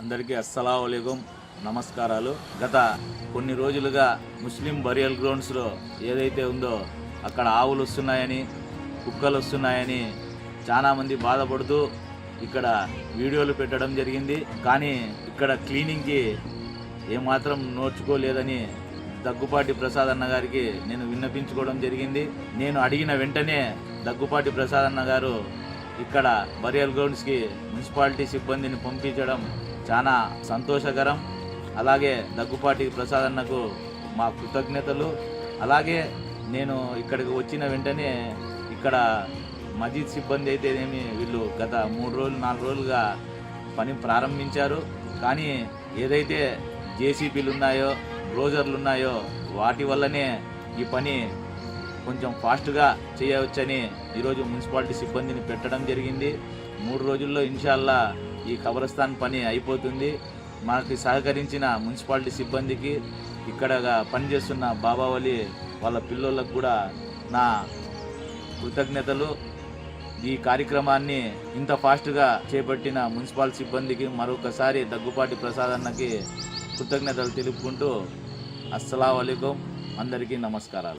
అందరికీ అస్సలాం నమస్కారాలు. గత కొన్ని రోజులుగా ముస్లిం బరియల్ గ్రౌండ్స్లో ఏదైతే ఉందో అక్కడ ఆవులు వస్తున్నాయని కుక్కలు వస్తున్నాయని చాలామంది బాధపడుతూ ఇక్కడ వీడియోలు పెట్టడం జరిగింది. కానీ ఇక్కడ క్లీనింగ్కి ఏమాత్రం నోచుకోలేదని దగ్గుపాటి ప్రసాద్ అన్న గారికి నేను విన్నపించుకోవడం జరిగింది. నేను అడిగిన వెంటనే దగ్గుపాటి ప్రసాద్ అన్న గారు ఇక్కడ బరియల్ గ్రౌండ్స్కి మున్సిపాలిటీ సిబ్బందిని పంపించడం చాలా సంతోషకరం. అలాగే దగ్గుపాటి ప్రసాద్ అన్నకు మా కృతజ్ఞతలు. అలాగే నేను ఇక్కడికి వచ్చిన వెంటనే ఇక్కడ మజీద్ సిబ్బంది అయితేనేమి వీళ్ళు గత మూడు రోజులు నాలుగు రోజులుగా పని ప్రారంభించారు. కానీ ఏదైతే జేసీబీలు ఉన్నాయో రోజర్లు ఉన్నాయో వాటి వల్లనే ఈ పని కొంచెం ఫాస్ట్గా చేయవచ్చని ఈరోజు మున్సిపాలిటీ సిబ్బందిని పెట్టడం జరిగింది. మూడు రోజుల్లో ఇన్షాల్లా ఈ కబరస్థాన్ పని అయిపోతుంది. మనకి సహకరించిన మున్సిపాలిటీ సిబ్బందికి ఇక్కడ పనిచేస్తున్న బాబావలి వాళ్ళ పిల్లలకు కూడా నా కృతజ్ఞతలు. ఈ కార్యక్రమాన్ని ఇంత ఫాస్ట్గా చేపట్టిన మున్సిపల్ సిబ్బందికి మరొకసారి దగ్గుపాటి ప్రసాద్ అన్నకి కృతజ్ఞతలు తెలుపుకుంటూ అస్సలం అందరికీ నమస్కారాలు.